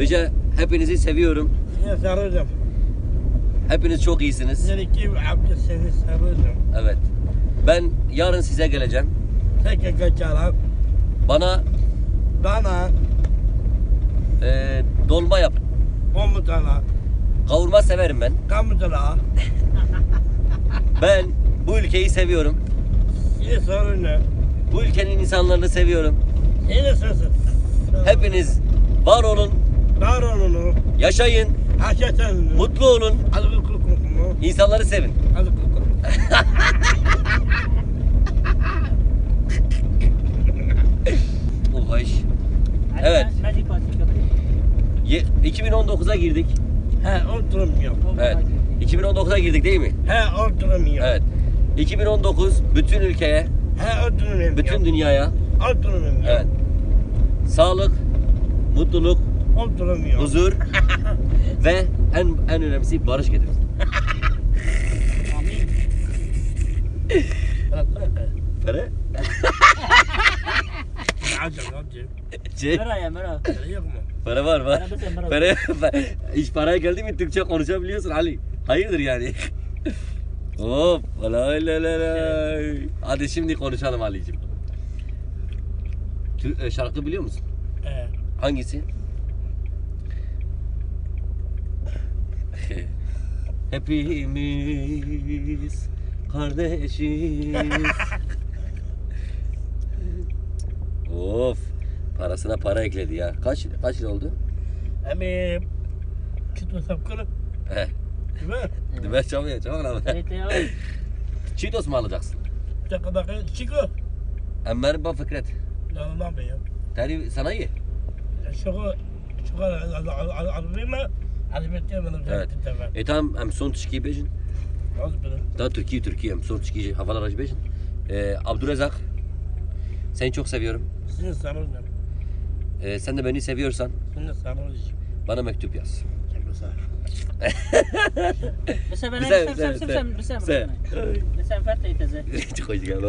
Bece hepinizi seviyorum. Seni sarılırım. Hepiniz çok iyisiniz. Seninki abla seni sarılırım. Evet. Ben yarın size geleceğim. Tek kaçarak Bana bana e, dolma yap. komutana, Kavurma severim ben. kamutana, Ben bu ülkeyi seviyorum. seni sarılırım. Bu ülkenin insanlarını seviyorum. Seni sarılırım. Hepiniz var olun, Var olunu, yaşayın, haşetanını, mutlu olun, azıklıkını, insanları sevin. Oh iş. Evet. Ye- 2019'a girdik. He oturmuyor. Evet. 2019'a girdik değil mi? He oturmuyor. Evet. 2019 bütün ülkeye, He oturmuyor. bütün dünyaya Oturmuyor. evet. Sağlık, mutluluk, Oturmuyor. huzur ve en en önemlisi barış getirsin. Para? Acım acım. Şey, Yok mu? para var var. Para para. Para, iş paraya geldi mi Türkçe konuşabiliyorsun Ali. Hayırdır yani? Hop. Lay lay lay lay. Hadi şimdi konuşalım Ali'cim. Tür- e, Şarkı biliyor musun? He. Hangisi? Hepimiz kardeşiz. of. Parasına para ekledi ya. Kaç kaç lira oldu? Ama çıtmasam kırık. He. Değil mi? Değil mi? Çabuk çabuk ama. Cheetos mu alacaksın? Çakadaki çıkıyor. Enver ba Fikret. Yanından beri. Teri sanayi. Şoku şoku alıvırma. Alibettiğim benim Evet. E tamam hem son tişkiyi bejin. Daha Türkiye Türkiye hem son tişkiyi havalar acı bejin. E, Abdurrezzak. Seni çok seviyorum. Seni sarılırım. E, sen de beni seviyorsan Seni sarılırım. bana mektup yaz. Çok sağ ol. Çok hoş geldin.